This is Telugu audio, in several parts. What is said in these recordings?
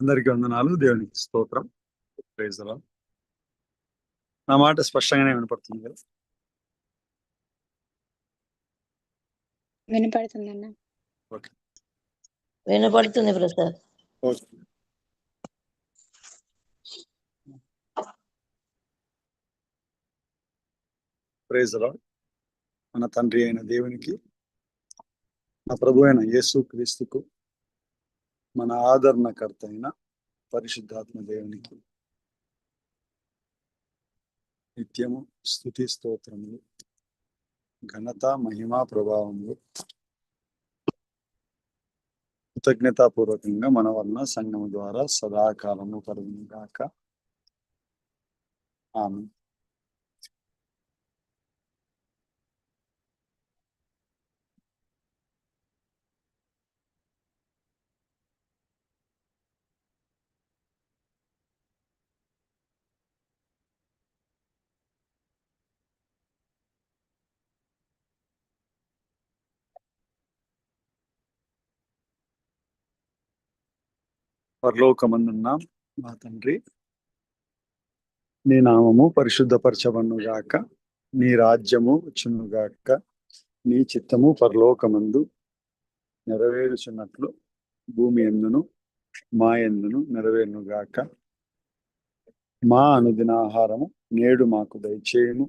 అందరికీ వందనాలు. దేవునికి స్తోత్రం. ప్రైజ్ అలా నా మాట స్పష్టంగానే వినపడుతుంది కదా? వినపడుతుంది ప్రసాద్. ఓకే. ప్రైజ్ అలా మన తండ్రి అయిన దేవునికి మన ప్రభు అయిన యేసు క్రీస్తుకు మన ఆదరణకర్త అయిన పరిశుద్ధాత్మ దేవునికి నిత్యము స్థుతి స్తోత్రములు ఘనత మహిమా ప్రభావములు కృతజ్ఞతాపూర్వకంగా మన వలన సంఘం ద్వారా సదాకాలము కలుగునిగాక ఆమె పరలోకమందున్న మా తండ్రి. నీ నామము పరిశుద్ధపరచబన్నుగాక నీ రాజ్యము వచ్చునుగాక నీ చిత్తము పరలోకమందు నెరవేరుచున్నట్లు భూమి ఎందును మా ఎందును నెరవేరునుగాక మా అనుదిన ఆహారము నేడు మాకు దయచేయము.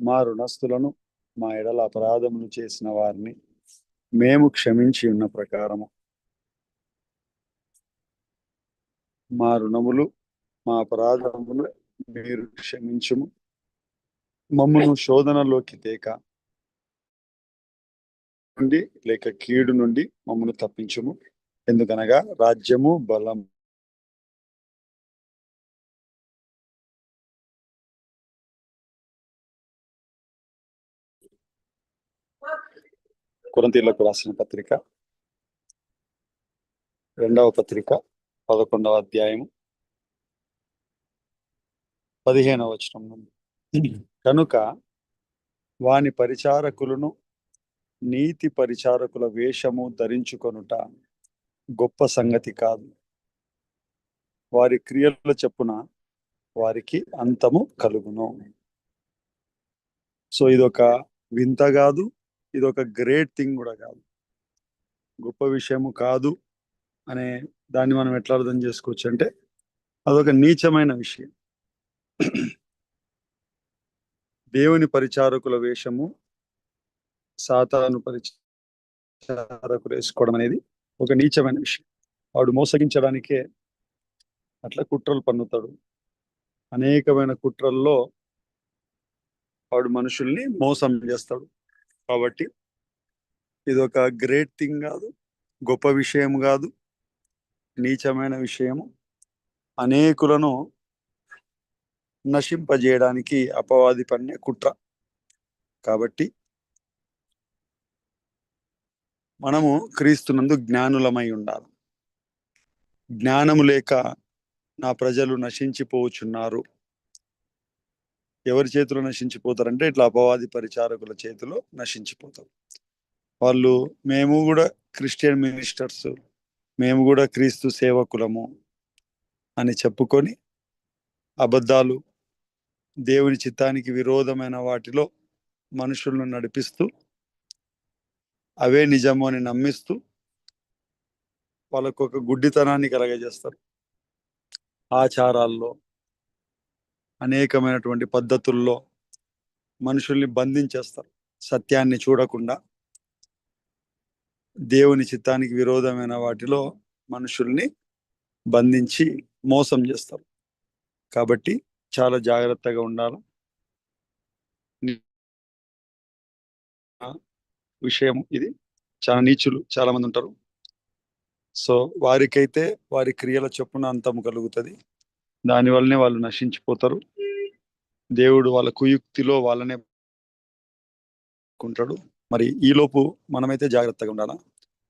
మా రుణస్థులను మా ఎడల అపరాధములు చేసిన వారిని మేము క్షమించి ఉన్న ప్రకారము. మా రుణములు మా అపరాధములు మీరు క్షమించుము. మమ్మను శోధనలోకి తేక. నుండి లేక కీడు నుండి మమ్మను తప్పించుము. ఎందుకనగా రాజ్యము బలం. కొరంతీలకు రాసిన పత్రిక. రెండవ పత్రిక. పదకొండవ అధ్యాయము పదిహేనవ వచనం నుండి. కనుక వాని పరిచారకులను నీతి పరిచారకుల వేషము ధరించుకొనుట గొప్ప సంగతి కాదు. వారి క్రియల చెప్పున వారికి అంతము కలుగును. సో ఇదొక వింత కాదు ఇదొక గ్రేట్ థింగ్ కూడా కాదు. గొప్ప విషయము కాదు అనే దాన్ని మనం ఎట్లా అర్థం చేసుకోవచ్చు అంటే అదొక నీచమైన విషయం. దేవుని పరిచారకుల వేషము సాతాను పరిచారకులు వేసుకోవడం అనేది ఒక నీచమైన విషయం. వాడు మోసగించడానికే అట్లా కుట్రలు పన్నుతాడు. అనేకమైన కుట్రల్లో వాడు మనుషుల్ని మోసం చేస్తాడు. కాబట్టి ఇది ఒక గ్రేట్ థింగ్ కాదు గొప్ప విషయం కాదు. నీచమైన విషయము. అనేకులను నశింపజేయడానికి అపవాది పన్నే కుట్ర. కాబట్టి మనము క్రీస్తునందు జ్ఞానులమై ఉండాలి. జ్ఞానము లేక నా ప్రజలు నశించిపోచున్నారు. ఎవరి చేతిలో నశించిపోతారంటే ఇట్లా అపవాది పరిచారకుల చేతిలో నశించిపోతారు. వాళ్ళు మేము కూడా క్రిస్టియన్ మినిస్టర్స్ మేము కూడా క్రీస్తు సేవకులము అని చెప్పుకొని అబద్ధాలు దేవుని చిత్తానికి విరోధమైన వాటిలో మనుషులను నడిపిస్తూ అవే నిజము అని నమ్మిస్తూ వాళ్ళకు ఒక గుడ్డితనాన్ని కలగజేస్తారు. ఆచారాల్లో అనేకమైనటువంటి పద్ధతుల్లో మనుషుల్ని బంధించేస్తారు. సత్యాన్ని చూడకుండా దేవుని చిత్తానికి విరోధమైన వాటిలో మనుషుల్ని బంధించి మోసం చేస్తారు కాబట్టి చాలా జాగ్రత్తగా ఉండాలి. విషయం ఇది. చాలా నీచులు చాలా మంది ఉంటారు. సో వారికైతే వారి క్రియల చొప్పున అంతము కలుగుతుంది. దానివల్లనే వాళ్ళు నశించిపోతారు. దేవుడు వాళ్ళ కుయుక్తిలో వాళ్ళనే కుంటాడు. మరి ఈలోపు మనమైతే జాగ్రత్తగా ఉండాలా?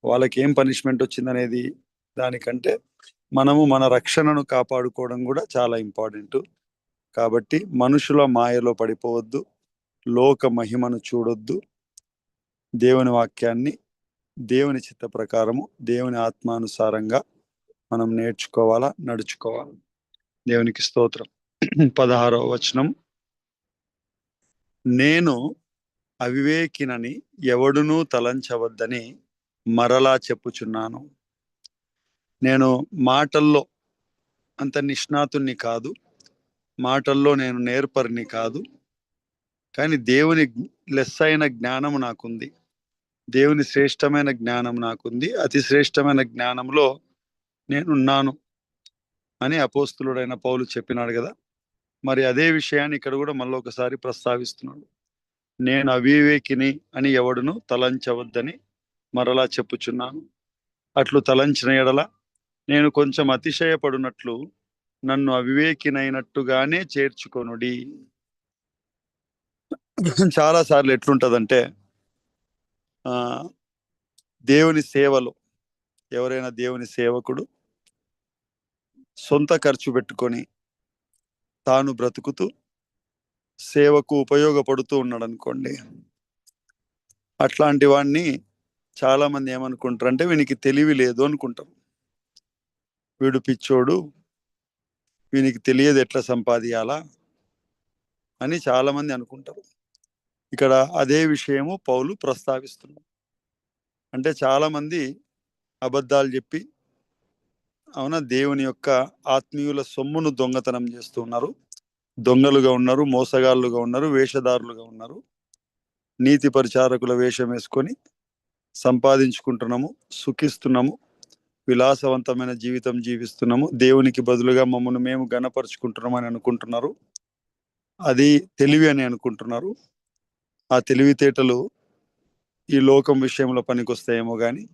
వాళ్ళకి ఏం పనిష్మెంట్ వచ్చిందనేది దానికంటే మనము మన రక్షణను కాపాడుకోవడం కూడా చాలా ఇంపార్టెంట్ కాబట్టి మనుషుల మాయలో పడిపోవద్దు లోక మహిమను చూడొద్దు. దేవుని వాక్యాన్ని దేవుని చిత్త ప్రకారము దేవుని ఆత్మానుసారంగా మనం నేర్చుకోవాలా నడుచుకోవాలి? దేవునికి స్తోత్రం. పదహారవ వచనం. నేను అవివేకినని ఎవడునూ తలంచవద్దని మరలా చెప్పుచున్నాను. నేను మాటల్లో అంత నిష్ణాతుణ్ణి కాదు మాటల్లో నేను నేర్పరిని కాదు కానీ దేవుని లెస్ అయిన జ్ఞానం నాకుంది. దేవుని శ్రేష్టమైన జ్ఞానం నాకుంది. అతి శ్రేష్టమైన జ్ఞానంలో నేనున్నాను అని అపోస్తులుడైన పౌలు చెప్పినాడు కదా. మరి అదే విషయాన్ని ఇక్కడ కూడా మళ్ళీ ఒకసారి ప్రస్తావిస్తున్నాడు. నేను అవివేకిని అని ఎవడును తలంచవద్దని మరలా చెప్పుచున్నాను. అట్లు తలంచిన ఎడల నేను కొంచెం అతిశయపడినట్లు నన్ను అవివేకినైనట్టుగానే చేర్చుకొనుడి. చాలా సార్లు దేవుని సేవలో ఎవరైనా దేవుని సేవకుడు సొంత ఖర్చు పెట్టుకొని తాను బ్రతుకుతూ సేవకు ఉపయోగపడుతూ ఉన్నాడు అనుకోండి అట్లాంటి వాడిని చాలా మంది ఏమనుకుంటారు అంటే వీనికి తెలివి లేదు అనుకుంటారు. వీడు పిచ్చోడు వీనికి తెలియదు ఎట్లా సంపాదియాలా అని చాలా మంది అనుకుంటారు. ఇక్కడ అదే విషయము పౌలు ప్రస్తావిస్తున్నాడు. అంటే చాలా మంది అబద్ధాలు చెప్పి అవునా దేవుని యొక్క ఆత్మీయుల సొమ్మును దొంగతనం చేస్తూ ఉన్నారు. దొంగలుగా ఉన్నారు మోసగాళ్ళుగా ఉన్నారు వేషధారులుగా ఉన్నారు. నీతి పరిచారకుల వేషం వేసుకొని సంపాదించుకుంటున్నాము సుఖిస్తున్నాము విలాసవంతమైన జీవితం జీవిస్తున్నాము. దేవునికి బదులుగా మమ్మల్ని మేము గణపరుచుకుంటున్నామని అనుకుంటున్నారు. అది తెలివి అని అనుకుంటున్నారు. ఆ తెలివితేటలు ఈ లోకం విషయంలో పనికొస్తాయేమో కానీ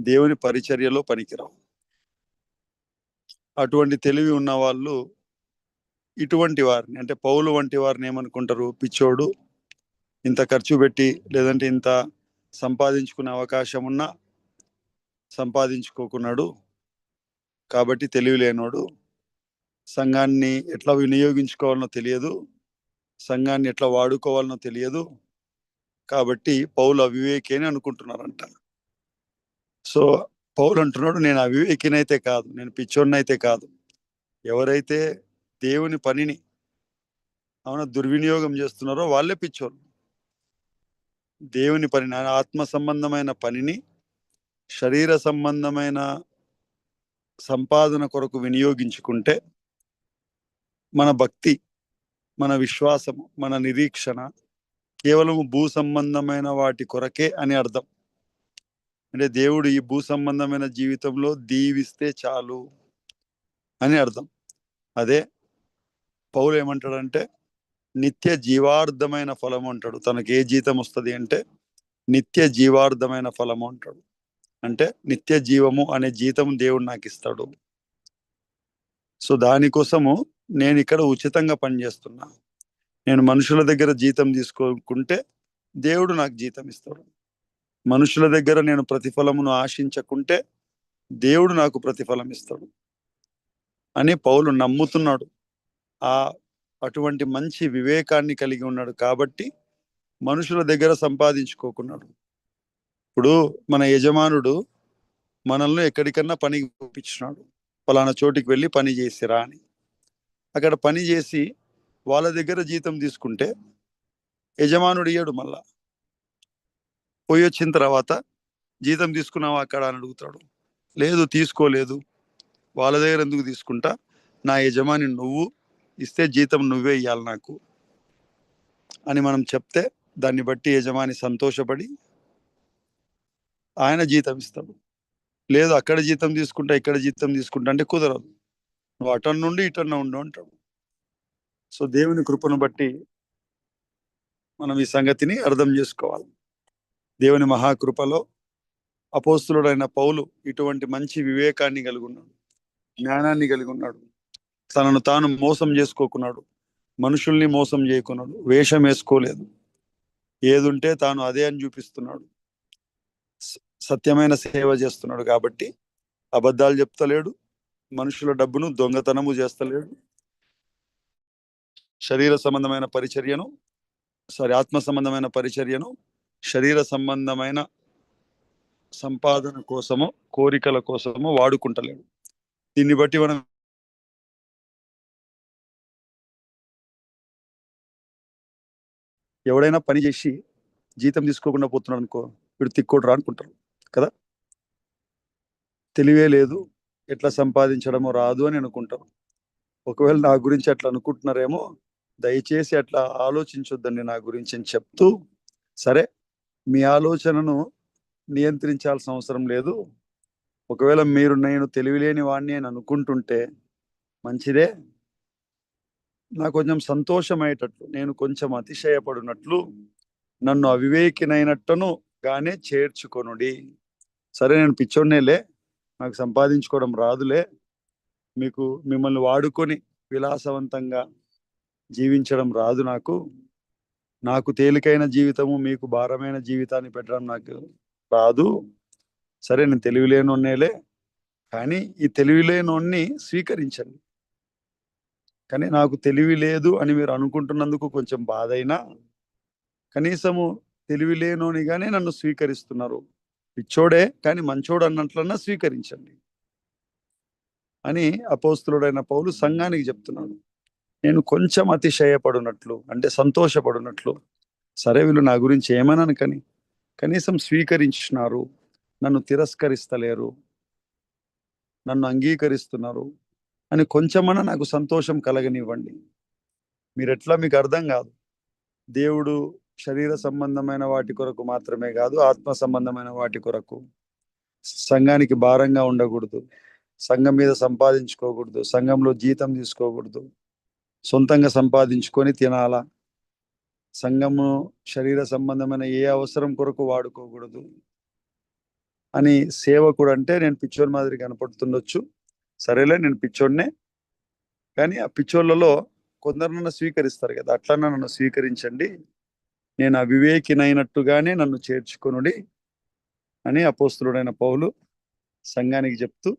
దేవుని పరిచర్యలో పనికిరావు. అటువంటి తెలివి ఉన్న వాళ్ళు ఇటువంటి వారిని అంటే పౌలు వంటి వారిని ఏమనుకుంటారు? పిచ్చోడు ఇంత ఖర్చు పెట్టి లేదంటే ఇంత సంపాదించుకునే అవకాశం ఉన్నా సంపాదించుకోకున్నాడు. కాబట్టి తెలివి లేనోడు సంఘాన్ని ఎట్లా వినియోగించుకోవాలనో తెలియదు సంఘాన్ని ఎట్లా వాడుకోవాలనో తెలియదు. కాబట్టి పౌలు అవివేకి అని అనుకుంటున్నారంట. సో పౌలు అంటున్నాడు నేను అవివేకినైతే కాదు నేను పిచ్చోడినైతే కాదు. ఎవరైతే దేవుని పనిని అవునా దుర్వినియోగం చేస్తున్నారో వాళ్ళే పిచ్చోళ్ళు. దేవుని పనిని ఆత్మ సంబంధమైన పనిని శరీర సంబంధమైన సంపాదన కొరకు వినియోగించుకుంటే మన భక్తి మన విశ్వాసము మన నిరీక్షణ కేవలం భూ సంబంధమైన వాటి కొరకే అని అర్థం. అంటే దేవుడు ఈ భూ సంబంధమైన జీవితంలో దీవిస్తే చాలు అని అర్థం. అదే పౌలు ఏమంటాడంటే నిత్య జీవార్థమైన ఫలము అంటాడు. తనకి ఏ జీతం వస్తుంది అంటే నిత్య జీవార్థమైన ఫలము అంటాడు. అంటే నిత్య జీవము అనే జీతం దేవుడు నాకు ఇస్తాడు. సో దానికోసము నేను ఇక్కడ ఉచితంగా పనిచేస్తున్నా నేను మనుషుల దగ్గర జీతం తీసుకోకుంటే దేవుడు నాకు జీతం ఇస్తాడు. మనుషుల దగ్గర నేను ప్రతిఫలమును ఆశించకుంటే దేవుడు నాకు ప్రతిఫలం ఇస్తాడు అని పౌలు నమ్ముతున్నాడు. ఆ అటువంటి మంచి వివేకాన్ని కలిగి ఉన్నాడు కాబట్టి మనుషుల దగ్గర సంపాదించుకోకున్నాడు. ఇప్పుడు మన యజమానుడు మనల్ని ఎక్కడికన్నా పనికి పంపించినాడు. ఫలానా చోటికి వెళ్ళి పని చేసిరా అని. అక్కడ పని చేసి వాళ్ళ దగ్గర జీతం తీసుకుంటే యజమానుడు ఇయ్యడు మళ్ళా. పోయి వచ్చిన తర్వాత జీతం తీసుకున్నావా అక్కడ అని అడుగుతాడు. లేదు తీసుకోలేదు. వాళ్ళ దగ్గర ఎందుకు తీసుకుంటా? నా యజమాని నువ్వు ఇస్తే జీతం నువ్వే ఇవ్వాలి నాకు అని మనం చెప్తే దాన్ని బట్టి యజమాని సంతోషపడి ఆయన జీతం ఇస్తాడు. లేదు అక్కడ జీతం తీసుకుంటా ఇక్కడ జీతం తీసుకుంటా అంటే కుదరదు. నువ్వు అటన్ నుండి ఇటన్న ఉండు అంటాడు. సో దేవుని కృపను బట్టి మనం ఈ సంగతిని అర్థం చేసుకోవాలి. దేవుని మహాకృపలో అపోస్తులుడైన పౌలు ఇటువంటి మంచి వివేకాన్ని కలిగి ఉన్నాడు జ్ఞానాన్ని కలిగి ఉన్నాడు. తనను తాను మోసం చేసుకోకున్నాడు. మనుషుల్ని మోసం చేయకున్నాడు. వేషం వేసుకోలేదు. ఏదుంటే తాను అదే అని చూపిస్తున్నాడు. సత్యమైన సేవ చేస్తున్నాడు కాబట్టి అబద్ధాలు చెప్తలేడు. మనుషుల డబ్బును దొంగతనము చేస్తలేడు. శరీర సంబంధమైన పరిచర్యను సారీ ఆత్మ సంబంధమైన పరిచర్యను శరీర సంబంధమైన సంపాదన కోసమో కోరికల కోసమో వాడుకుంటలేడు. దీన్ని బట్టి మనం ఎవడైనా పని చేసి జీతం తీసుకోకుండా పోతున్నాడు అనుకో వీడు తిక్కోడు రా అనుకుంటారు కదా? తెలివే లేదు ఎట్లా సంపాదించడమో రాదు అని అనుకుంటారు ఒకవేళ నా గురించి అట్లా అనుకుంటున్నారేమో దయచేసి అట్లా ఆలోచించొద్దండి నా గురించి అని చెప్తూ సరే మీ ఆలోచనను నియంత్రించాల్సిన అవసరం లేదు. ఒకవేళ మీరు నేను తెలివిలేని వాడిని అని అనుకుంటుంటే మంచిదే. నాకు కొంచెం సంతోషమయ్యేటట్లు నేను కొంచెం అతిశయపడినట్లు నన్ను అవివేకినైనట్టును గానే చేర్చుకొనుడి. సరే నేను పిచ్చోడ్నేలే నాకు సంపాదించుకోవడం రాదులే మీకు మిమ్మల్ని వాడుకొని విలాసవంతంగా జీవించడం రాదు నాకు. నాకు తేలికైన జీవితము మీకు భారమైన జీవితాన్ని పెట్టడం నాకు రాదు. సరే నేను తెలివిలేనోన్నేలే కానీ ఈ తెలివిలేనోన్ని స్వీకరించండి. కానీ నాకు తెలివి లేదు అని మీరు అనుకుంటున్నందుకు కొంచెం బాధ అయినా కనీసము తెలివి లేనోనిగానే నన్ను స్వీకరిస్తున్నారు. పిచ్చోడే కానీ మంచోడు అన్నట్లన్నా స్వీకరించండి. అని అపోస్తులుడైన పౌలు సంఘానికి చెప్తున్నాడు. నేను కొంచెం అతిశయపడునట్లు అంటే సంతోషపడునట్లు సరే వీళ్ళు నా గురించి ఏమనను కానీ కనీసం స్వీకరించినారు నన్ను తిరస్కరిస్తలేరు నన్ను అంగీకరిస్తున్నారు అని కొంచెమన్నా నాకు సంతోషం కలగనివ్వండి. మీరు ఎట్లా మీకు అర్థం కాదు. దేవుడు శరీర సంబంధమైన వాటి కొరకు మాత్రమే కాదు ఆత్మ సంబంధమైన వాటి కొరకు సంఘానికి భారంగా ఉండకూడదు. సంఘం మీద సంపాదించుకోకూడదు. సంఘంలో జీతం తీసుకోకూడదు. సొంతంగా సంపాదించుకొని తినాలా? సంఘము శరీర సంబంధమైన ఏ అవసరం కొరకు వాడుకోకూడదు అని సేవకుడు అంటే నేను పిచ్చోని మాదిరి కనపడుతుండొచ్చు. సరేలే నేను పిచ్చోడినే. కానీ ఆ పిచ్చోళ్ళలో కొందరు నన్ను స్వీకరిస్తారు కదా అట్లన్నా నన్ను స్వీకరించండి. నేను అవివేకినైనట్టుగానే నన్ను చేర్చుకొనుడి అని అపోస్తులుడైన పౌలు సంఘానికి చెప్తూ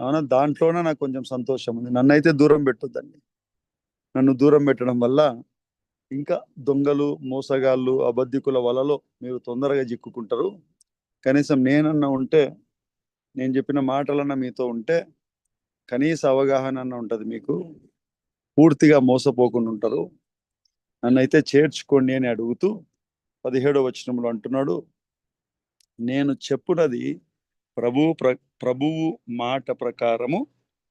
అవునా దాంట్లోనే నాకు కొంచెం సంతోషం ఉంది. నన్ను అయితే దూరం పెట్టొద్దండి. నన్ను దూరం పెట్టడం వల్ల ఇంకా దొంగలు మోసగాళ్ళు అబద్ధికుల వలలో మీరు తొందరగా చిక్కుకుంటారు. కనీసం నేనన్నా ఉంటే నేను చెప్పిన మాటలన్నా మీతో ఉంటే కనీస అవగాహన ఉంటుంది మీకు. పూర్తిగా మోసపోకుండా ఉంటారు. నన్నైతే చేర్చుకోండి అని అడుగుతూ పదిహేడో వచనంలో అంటున్నాడు. నేను చెప్పునది ప్రభు ప్ర ప్రభువు మాట ప్రకారము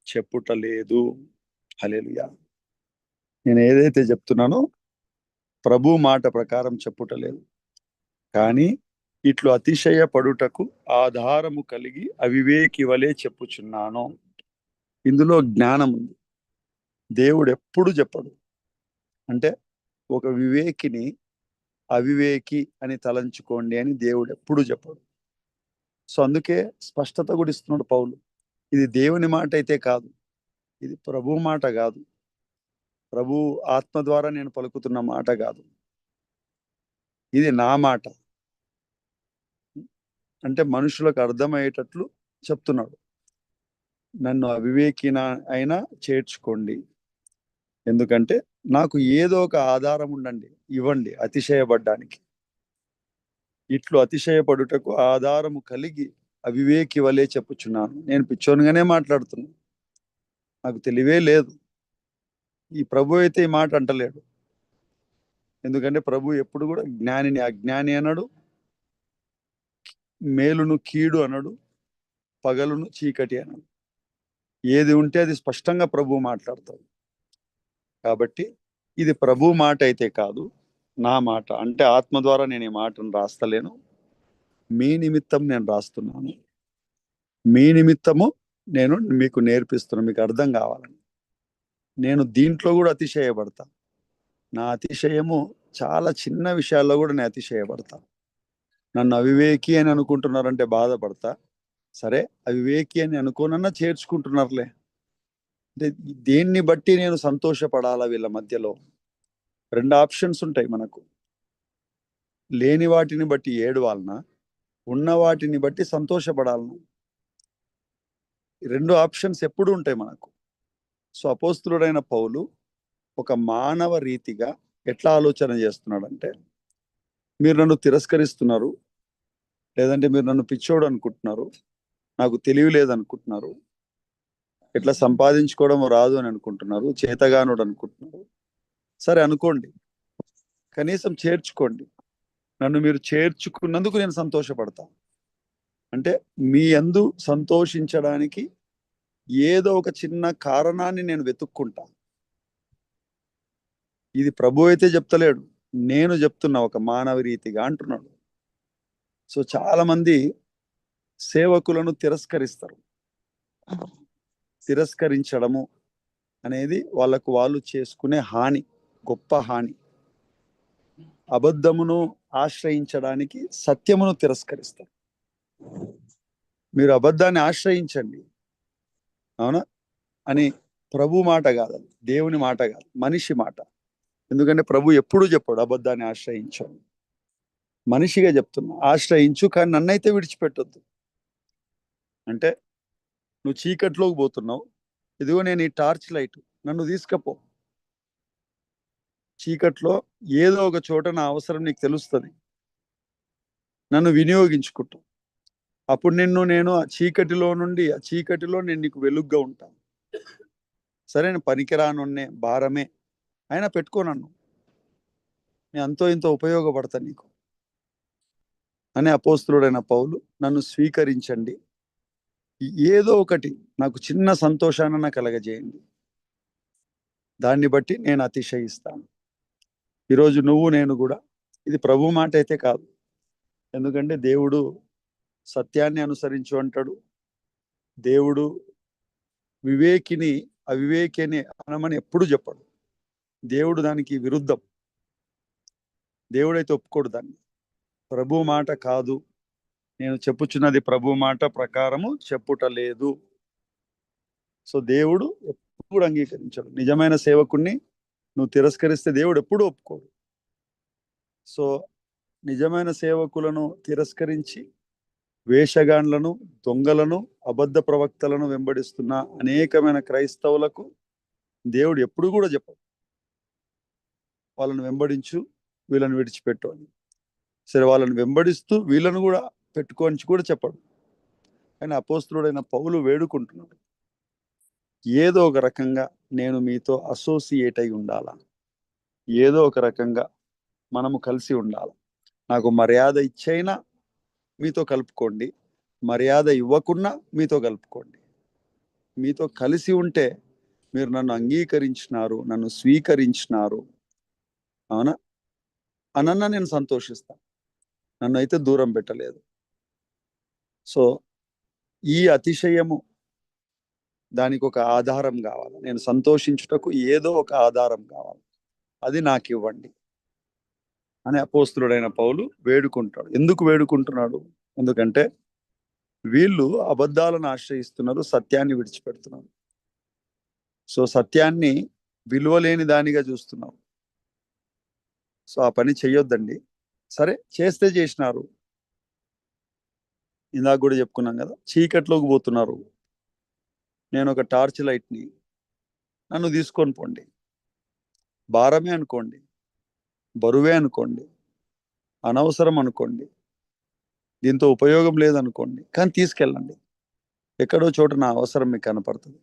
చెప్పుటలేదు. హలేలుయా నేను ఏదైతే చెప్తున్నానో ప్రభు మాట ప్రకారం చెప్పుటలేదు. కానీ ఇట్లు అతిశయపడుటకు ఆధారము కలిగి అవివేకి వలె చెప్పుచున్నాను. ఇందులో జ్ఞానం ఉంది. దేవుడు ఎప్పుడు చెప్పడు. అంటే ఒక వివేకిని అవివేకి అని తలంచుకోండి అని దేవుడు ఎప్పుడు చెప్పడు. సో అందుకే స్పష్టత కూడా ఇస్తున్నాడు పౌలు. ఇది దేవుని మాట అయితే కాదు. ఇది ప్రభు మాట కాదు. ప్రభు ఆత్మ ద్వారా నేను పలుకుతున్న మాట కాదు. ఇది నా మాట. అంటే మనుషులకు అర్థమయ్యేటట్లు చెప్తున్నాడు. నన్ను అవివేకిన అయినా చేర్చుకోండి. ఎందుకంటే నాకు ఏదో ఒక ఆధారం ఉండండి. ఇవ్వండి అతిశయపడ్డానికి. ఇట్లు అతిశయపడుటకు ఆధారము కలిగి అవివేకి వలె చెప్పుచున్నాను. నేను పిచ్చోనుగానే మాట్లాడుతున్నాను నాకు తెలివే లేదు. ఈ ప్రభు అయితే ఈ మాట అంటలేడు. ఎందుకంటే ప్రభు ఎప్పుడు కూడా జ్ఞానిని అజ్ఞాని అనడు. మేలును కీడు అనడు. పగలును చీకటి అనడు. ఏది ఉంటే అది స్పష్టంగా ప్రభు మాట్లాడతాడు. కాబట్టి ఇది ప్రభు మాట అయితే కాదు నా మాట. అంటే ఆత్మ ద్వారా నేను ఈ మాటను రాస్తలేను. మీ నిమిత్తం నేను రాస్తున్నాను. మీ నిమిత్తము నేను మీకు నేర్పిస్తున్నాను. మీకు అర్థం కావాలని. నేను దీంట్లో కూడా అతిశయపడతా. నా అతిశయము చాలా చిన్న విషయాల్లో కూడా నేను అతిశయపడతా. నన్ను అవివేకి అని అనుకుంటున్నారంటే బాధపడతా. సరే అవివేకి అని అనుకోనన్నా చేర్చుకుంటున్నారులే. అంటే దేన్ని బట్టి నేను సంతోషపడాలా వీళ్ళ మధ్యలో? రెండు ఆప్షన్స్ ఉంటాయి మనకు. లేని వాటిని బట్టి ఏడవాలనా? ఉన్న వాటిని బట్టి సంతోషపడాలను? రెండు ఆప్షన్స్ ఎప్పుడు ఉంటాయి మనకు. సో అపోస్తులుడైన పౌలు ఒక మానవ రీతిగా ఎట్లా ఆలోచన చేస్తున్నాడంటే మీరు నన్ను తిరస్కరిస్తున్నారు లేదంటే మీరు నన్ను పిచ్చోడు అనుకుంటున్నారు నాకు తెలివి లేదనుకుంటున్నారు ఎట్లా సంపాదించుకోవడం రాదు అని అనుకుంటున్నారు చేతగానుడు అనుకుంటున్నారు. సరే అనుకోండి. కనీసం చేర్చుకోండి. నన్ను మీరు చేర్చుకున్నందుకు నేను సంతోషపడతాను అంటే మీ అందు సంతోషించడానికి ఏదో ఒక చిన్న కారణాన్ని నేను వెతుక్కుంటాను ఇది ప్రభు అయితే చెప్తలేడు. నేను చెప్తున్నా ఒక మానవ రీతిగా అంటున్నాడు. సో చాలా మంది సేవకులను తిరస్కరిస్తారు. తిరస్కరించడము అనేది వాళ్ళకు వాళ్ళు చేసుకునే హాని గొప్ప హాని. అబద్ధమును ఆశ్రయించడానికి సత్యమును తిరస్కరిస్తారు. మీరు అబద్ధాన్ని ఆశ్రయించండి. అవునా? అని ప్రభు మాట కాదు దేవుని మాట కాదు. మనిషి మాట. ఎందుకంటే ప్రభు ఎప్పుడూ చెప్పాడు అబద్ధాన్ని ఆశ్రయించాడు మనిషిగా చెప్తున్నా. ఆశ్రయించు కానీ నన్నైతే విడిచిపెట్టొద్దు. అంటే నువ్వు చీకట్లోకి పోతున్నావు. ఇదిగో నేను ఈ టార్చ్ లైట్ నన్ను తీసుకపో. చీకట్లో ఏదో ఒక చోట నా అవసరం నీకు తెలుస్తుంది. నన్ను వినియోగించుకుంటా. అప్పుడు నిన్ను నేను ఆ చీకటిలో నుండి ఆ చీకటిలో నేను నీకు వెలుగ్గా ఉంటాను సరే నేను పనికిరానున్నే భారమే. అయినా పెట్టుకో నన్ను. నేను అంతో ఇంతో ఉపయోగపడతా నీకు. అనే అపోస్తుడైన పౌలు నన్ను స్వీకరించండి. ఏదో ఒకటి నాకు చిన్న సంతోషాన్న కలగజేయండి. దాన్ని బట్టి నేను అతిశయిస్తాను. ఈరోజు నువ్వు నేను కూడా ఇది ప్రభు మాట అయితే కాదు. ఎందుకంటే దేవుడు సత్యాన్ని అనుసరించు అంటాడు. దేవుడు వివేకిని అవివేకిని అనమని ఎప్పుడు చెప్పడు. దేవుడు దానికి విరుద్ధం. దేవుడైతే ఒప్పుకోడు దాన్ని. ప్రభు మాట కాదు. నేను చెప్పుచున్నది ప్రభు మాట ప్రకారము చెప్పుట లేదు సో దేవుడు ఎప్పుడు అంగీకరించడు. నిజమైన సేవకుణ్ణి నువ్వు తిరస్కరిస్తే దేవుడు ఎప్పుడు ఒప్పుకోడు. సో నిజమైన సేవకులను తిరస్కరించి వేషగాండ్లను దొంగలను అబద్ధ ప్రవక్తలను వెంబడిస్తున్న అనేకమైన క్రైస్తవులకు దేవుడు ఎప్పుడు కూడా చెప్పడు. వాళ్ళను వెంబడించు వీళ్ళను విడిచిపెట్టు అని. సరే వాళ్ళని వెంబడిస్తూ వీళ్ళను కూడా పెట్టుకొని కూడా చెప్పడు. కానీ అపోస్తుడైన పౌలు వేడుకుంటున్నాడు. ఏదో ఒక రకంగా నేను మీతో అసోసియేట్ అయి ఉండాలా? ఏదో ఒక రకంగా మనము కలిసి ఉండాలి? నాకు మర్యాద ఇచ్చైనా మీతో కలుపుకోండి. మర్యాద ఇవ్వకున్నా మీతో కలుపుకోండి. మీతో కలిసి ఉంటే మీరు నన్ను అంగీకరించినారు నన్ను స్వీకరించినారు. అవునా? అనన్నా నేను సంతోషిస్తాను నన్ను అయితే దూరం పెట్టలేదు. సో ఈ అతిశయము దానికి ఒక ఆధారం కావాలి. నేను సంతోషించుటకు ఏదో ఒక ఆధారం కావాలి. అది నాకు ఇవ్వండి అని అపోస్తుడైన పౌలు వేడుకుంటాడు. ఎందుకు వేడుకుంటున్నాడు? ఎందుకంటే వీళ్ళు అబద్ధాలను ఆశ్రయిస్తున్నారు సత్యాన్ని విడిచిపెడుతున్నారు. సో సత్యాన్ని విలువలేని దానిగా చూస్తున్నావు సో ఆ పని చేయొద్దండి సరే చేస్తే చేసినారు. ఇందాక కూడా చెప్పుకున్నాం కదా చీకట్లోకి పోతున్నారు. నేను ఒక టార్చ్ లైట్ని నన్ను తీసుకొని పోండి. భారమే అనుకోండి బరువే అనుకోండి అనవసరం అనుకోండి దీంతో ఉపయోగం లేదనుకోండి కానీ తీసుకెళ్ళండి. ఎక్కడో చోట నా అవసరం మీకు కనపడుతుంది.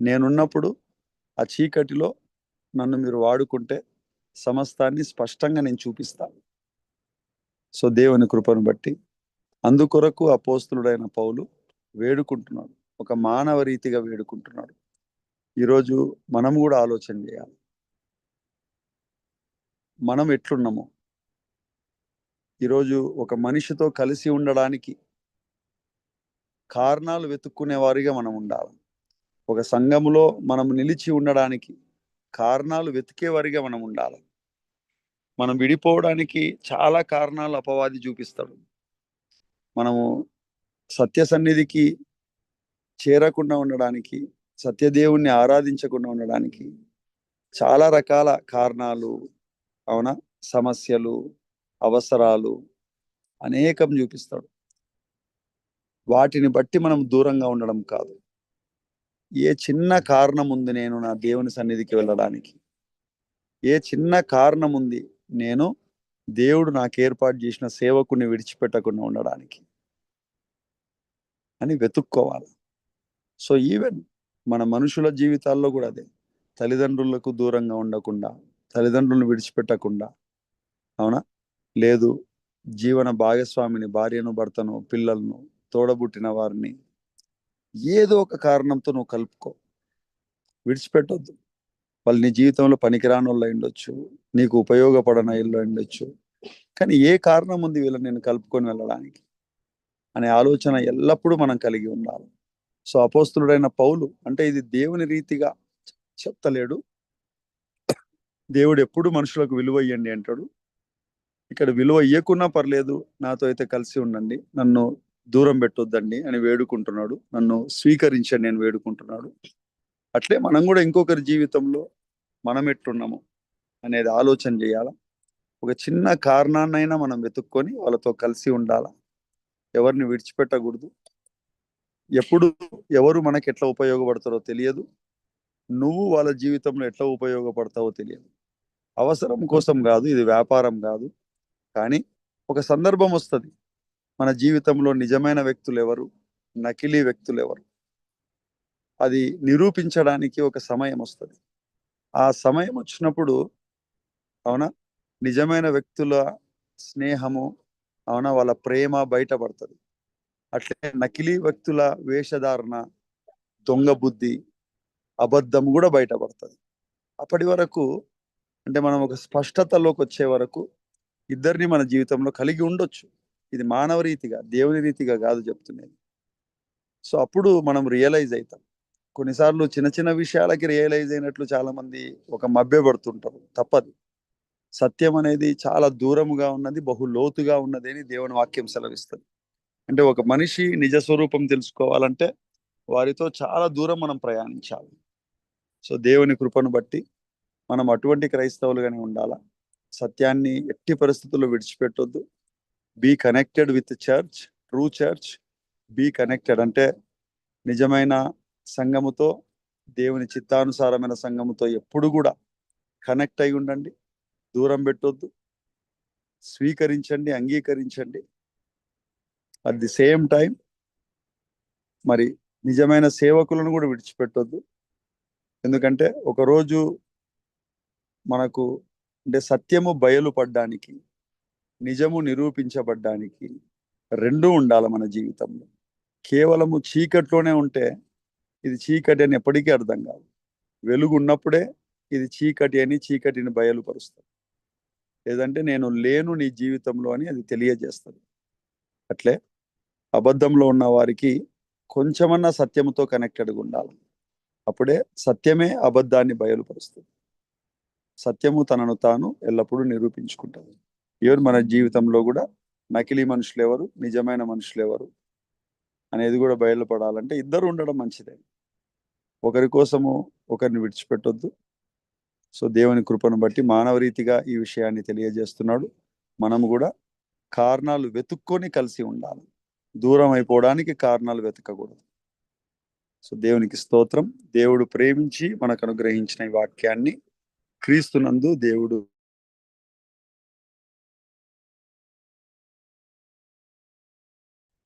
నేనున్నప్పుడు ఆ చీకటిలో నన్ను మీరు వాడుకుంటే సమస్తాన్ని స్పష్టంగా నేను చూపిస్తాను సో దేవుని కృపను బట్టి అందుకొరకు అపోస్తులుడైన పౌలు వేడుకుంటున్నాడు. ఒక మానవ రీతిగా వేడుకుంటున్నాడు. ఈరోజు మనం కూడా ఆలోచన చేయాలి. మనం ఎట్లున్నాము. ఈరోజు ఒక మనిషితో కలిసి ఉండడానికి కారణాలు వెతుక్కునే వారిగా మనం ఉండాలి. ఒక సంఘములో మనం నిలిచి ఉండడానికి కారణాలు వెతికే వారిగా మనం ఉండాలి. మనం విడిపోవడానికి చాలా కారణాలు అపవాది చూపిస్తాడు. మనము సత్య సన్నిధికి చేరకుండా ఉండడానికి సత్యదేవుణ్ణి ఆరాధించకుండా ఉండడానికి చాలా రకాల కారణాలు అవునా? సమస్యలు అవసరాలు అనేకం చూపిస్తాడు. వాటిని బట్టి మనం దూరంగా ఉండడం కాదు. ఏ చిన్న కారణం ఉంది నేను నా దేవుని సన్నిధికి వెళ్ళడానికి? ఏ చిన్న కారణం ఉంది నేను దేవుడు నాకు ఏర్పాటు చేసిన సేవకుని విడిచిపెట్టకుండా ఉండడానికి అని వెతుక్కోవాలి. సో ఈవెన్ మన మనుషుల జీవితాల్లో కూడా అదే. తల్లిదండ్రులకు దూరంగా ఉండకుండా తల్లిదండ్రులను విడిచిపెట్టకుండా అవునా? లేదు జీవన భాగస్వామిని భార్యను భర్తను పిల్లలను తోడబుట్టిన వారిని ఏదో ఒక కారణంతో నువ్వు కలుపుకో. విడిచిపెట్టొద్దు. వాళ్ళు నీ జీవితంలో పనికిరాని వాళ్ళు ఉండొచ్చు నీకు ఉపయోగపడన వాళ్ళు ఉండొచ్చు. కానీ ఏ కారణం ఉంది వీళ్ళని నేను కలుపుకొని వెళ్ళడానికి? అనే ఆలోచన ఎల్లప్పుడూ మనం కలిగి ఉండాలి. సో అపోస్తుడైన పౌలు అంటే ఇది దేవుని రీతిగా చెప్తలేడు. దేవుడు ఎప్పుడు మనుషులకు విలువ ఇయ్యండి అంటాడు. ఇక్కడ విలువ ఇవ్వకున్నా పర్లేదు నాతో అయితే కలిసి ఉండండి నన్ను దూరం పెట్టొద్దండి అని వేడుకుంటున్నాడు. నన్ను స్వీకరించండి నేను వేడుకుంటున్నాడు. అట్లే మనం కూడా ఇంకొకరి జీవితంలో మనం ఎట్టున్నాము అనేది ఆలోచన చేయాల? ఒక చిన్న కారణాన్నైనా మనం వెతుక్కొని వాళ్ళతో కలిసి ఉండాల? ఎవరిని విడిచిపెట్టకూడదు? ఎప్పుడు ఎవరు మనకి ఎట్లా ఉపయోగపడతారో తెలియదు. నువ్వు వాళ్ళ జీవితంలో ఎట్లా ఉపయోగపడతావో తెలియదు. అవసరం కోసం కాదు ఇది వ్యాపారం కాదు. కానీ ఒక సందర్భం వస్తుంది. మన జీవితంలో నిజమైన వ్యక్తులు ఎవరు నకిలీ వ్యక్తులు ఎవరు అది నిరూపించడానికి ఒక సమయం వస్తుంది. ఆ సమయం వచ్చినప్పుడు అవునా? నిజమైన వ్యక్తుల స్నేహము అవునా? వాళ్ళ ప్రేమ బయటపడుతుంది. అట్లే నకిలీ వ్యక్తుల వేషధారణ దొంగ బుద్ధి అబద్ధం కూడా బయటపడుతుంది. అప్పటి వరకు అంటే మనం ఒక స్పష్టతలోకి వచ్చే వరకు ఇద్దరిని మన జీవితంలో కలిగి ఉండొచ్చు. ఇది మానవ రీతిగా దేవుని రీతిగా కాదు చెప్తున్నది. సో అప్పుడు మనం రియలైజ్ అవుతాం కొన్నిసార్లు చిన్న చిన్న విషయాలకి రియలైజ్ అయినట్లు చాలా మంది ఒక మభ్య పడుతుంటారు. తప్పదు. సత్యం అనేది చాలా దూరముగా ఉన్నది బహు లోతుగా ఉన్నది అని దేవుని వాక్యం సెలవిస్తుంది. అంటే ఒక మనిషి నిజ స్వరూపం తెలుసుకోవాలంటే వారితో చాలా దూరం మనం ప్రయాణించాలి. సో దేవుని కృపను బట్టి మనం అటువంటి క్రైస్తవులుగానే ఉండాలా? సత్యాన్ని ఎట్టి పరిస్థితుల్లో విడిచిపెట్టొద్దు. Be connected with church true church be connected అంటే నిజమైన సంఘముతో దేవుని చిత్తానుసారమైన సంఘముతో ఎప్పుడు కూడా కనెక్ట్ అయి ఉండండి. దూరం పెట్టొద్దు. స్వీకరించండి అంగీకరించండి. అట్ ది సేమ్ టైం మరి నిజమైన సేవకులను కూడా విడిచిపెట్టొద్దు. ఎందుకంటే ఒకరోజు మనకు అంటే సత్యము బయలుపడ్డానికి నిజము నిరూపించబడ్డానికి రెండు ఉండాలి మన జీవితంలో. కేవలము చీకట్లోనే ఉంటే ఇది చీకటి అని ఎప్పటికీ అర్థం కాదు. వెలుగు ఉన్నప్పుడే ఇది చీకటి అని చీకటిని బయలుపరుస్తుంది. లేదంటే నేను లేను నీ జీవితంలో అని అది తెలియజేస్తుంది. అట్లే అబద్ధంలో ఉన్న వారికి కొంచెమన్నా సత్యముతో కనెక్టెడ్గా ఉండాలి. అప్పుడే సత్యమే అబద్ధాన్ని బయలుపరుస్తుంది. సత్యము తనను తాను ఎల్లప్పుడూ నిరూపించుకుంటుంది. ఈవెన్ మన జీవితంలో కూడా నకిలీ మనుషులు ఎవరు? నిజమైన మనుషులు ఎవరు? అనేది కూడా బయలుపడాలంటే ఇద్దరు ఉండడం మంచిదే. ఒకరి కోసము ఒకరిని విడిచిపెట్టొద్దు. సో దేవుని కృపను బట్టి మానవ రీతిగా ఈ విషయాన్ని తెలియజేస్తున్నాడు. మనము కూడా కారణాలు వెతుక్కొని కలిసి ఉండాలి. దూరం అయిపోవడానికి కారణాలు వెతకకూడదు. సో దేవునికి స్తోత్రం. దేవుడు ప్రేమించి మనకు అనుగ్రహించిన ఈ వాక్యాన్ని క్రీస్తునందు దేవుడు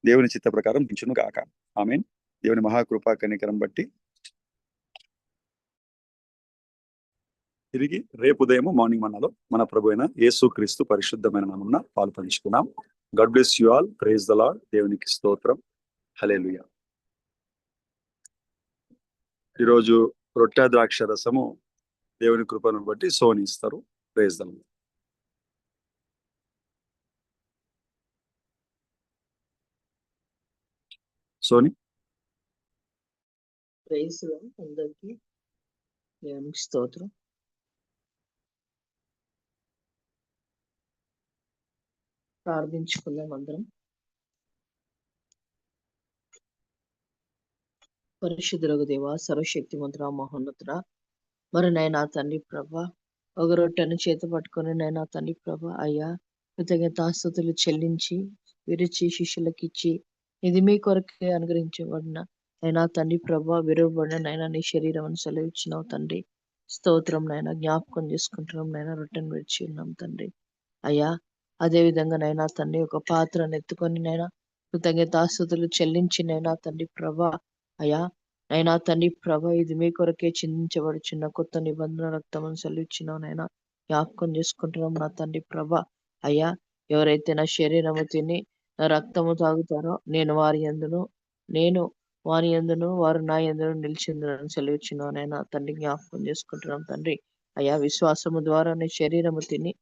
దేవుని చిత్త ప్రకారం పించును గాక. ఆమెన్. దేవుని మహాకృపా కనికరం బట్టి తిరిగి రేపు ఉదయం మార్నింగ్ మనలో మన ప్రభు అయిన యేసు క్రీస్తు పరిశుద్ధమైన నామమున పాలు పంచుకున్నాం God bless you all. Praise the Lord దేవునికి స్తోత్రం. హల్లెలూయా. ఈరోజు రొట్టె ద్రాక్ష రసము దేవుని కృపను బట్టి సోని ఇస్తారు. Praise the Lord Soni? Praise అందరికి స్తోత్రం. ప్రార్థించుకుందాం అందరం. పరిశుద్ధులకు దేవ సర్వశక్తిమంతుడ మహోన్నతుడ మరి నైనా తండ్రి ప్రభ ఒక రొట్టెను చేత పట్టుకొని నైనా తండ్రి ప్రభ అయ్యా కృతజ్ఞతాస్తుతులు చెల్లించి విరిచి శిష్యులకు ఇచ్చి ఇది మీ కొరకే అనుగ్రహించబడిన నైనా తండ్రి ప్రభ విరవబడిన నైనా నీ శరీరం అని సెలవిచ్చినావు తండ్రి. స్తోత్రం నైనా జ్ఞాపకం చేసుకుంటున్నాం నైనా రొట్టెను విడిచి ఉన్నాం తండ్రి. అయ్యా అదే విధంగా నైనా తండ్రి ఒక పాత్రను ఎత్తుకొని నైనా కృతజ్ఞతాస్తుతులు చెల్లించి నైనా తండ్రి ప్రభ అయ్యా నైనా తండ్రి ప్రభ ఇది మీ కొరకే చిందించబడుచున్న కొత్త నిబంధన రక్తమని సెలవిచ్చినావు నైనా. జ్ఞాపకం చేసుకుంటున్నాం నా తండ్రి ప్రభ అయ్యా ఎవరైతే నా శరీరము తిని నా రక్తము తాగుతారో నేను వారి ఎందును నేను వారి ఎందును వారు నా ఎందును నిలిచిందని సెలవిచ్చినావు నైనా. తండ్రి జ్ఞాపకం చేసుకుంటున్నాం తండ్రి అయ్యా విశ్వాసము ద్వారా నీ శరీరము తిని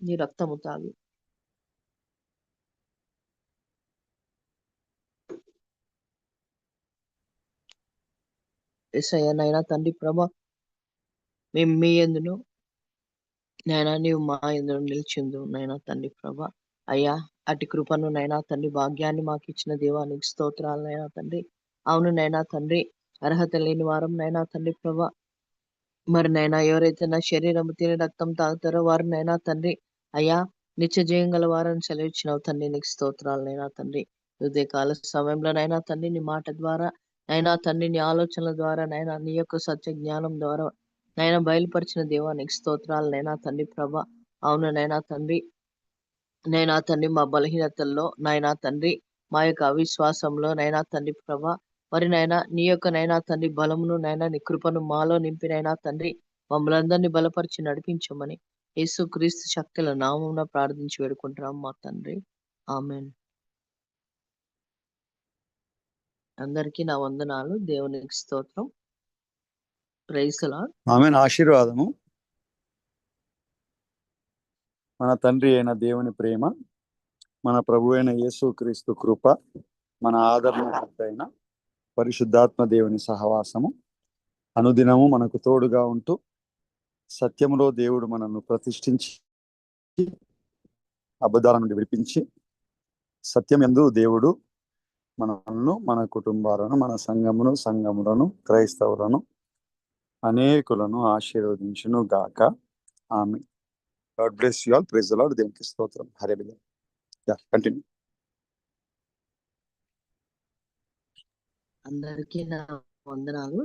నీ రక్తము తాగి ఎస్ఐయా నైనా తండ్రి ప్రభ మేము మీ ఎందును నైనా నీవు మా ఎందును నిలిచిందు నైనా తండ్రి ప్రభ అయ్యా అటు కృపను నైనా తండ్రి భాగ్యాన్ని మాకు ఇచ్చిన దేవానికి స్తోత్రాలు నైనా తండ్రి అవును నైనా తండ్రి అర్హత లేని వారం నైనా తండ్రి ప్రభ మరి నైనా ఎవరైతే నా శరీరం తిని రక్తం తాగుతారో వారు నైనా తండ్రి అయ్యా నిత్య జయం గల వారని సెలవిచ్చినావు తండ్రి. నీకు స్తోత్రాలు నైనా తండ్రి. ఉదయ కాల సమయంలో నైనా తండ్రి నీ మాట ద్వారా నైనా తండ్రి నీ ఆలోచనల ద్వారా నైనా నీ యొక్క సత్య జ్ఞానం ద్వారా నైనా బయలుపరిచిన దేవానికి స్తోత్రాలు నైనా తండ్రి ప్రభ. అవును నైనా తండ్రి. నైనా తండ్రి మా బలహీనతల్లో నైనా తండ్రి మా యొక్క అవిశ్వాసంలో నైనా తండ్రి ప్రభ. మరి నైనా నీ యొక్క నైనా తండ్రి బలమును నైనా నీ కృపను మాలో నింపినైనా తండ్రి మమ్మల్ని అందరినీ బలపరిచి నడిపించమని యేసు క్రీస్తు శక్తుల నామమున ప్రార్థించి వేడుకుంటున్నాం మా తండ్రి. ఆమెన్. అందరికీ నా వందనాలు. దేవునికి స్తోత్రం. ప్రైసలా ఆమె ఆశీర్వాదము. మన తండ్రి అయిన దేవుని ప్రేమ మన ప్రభు అయిన యేసుక్రీస్తు కృప మన ఆదరణ పరిశుద్ధాత్మ దేవుని సహవాసము అనుదినము మనకు తోడుగా ఉంటూ సత్యములో దేవుడు మనల్ని ప్రతిష్ఠించి అబద్ధాల నుండి విడిపించి సత్యం ఎందు దేవుడు మనల్ని మన కుటుంబాలను మన సంఘమును సంఘములను క్రైస్తవులను అనేకులను ఆశీర్వదించును గాక. ఆమె. God bless you all. Praise Lord దేవునికి స్తోత్రం. హరే యా కంటిన్యూ. అందరికీ నా వందనాలు.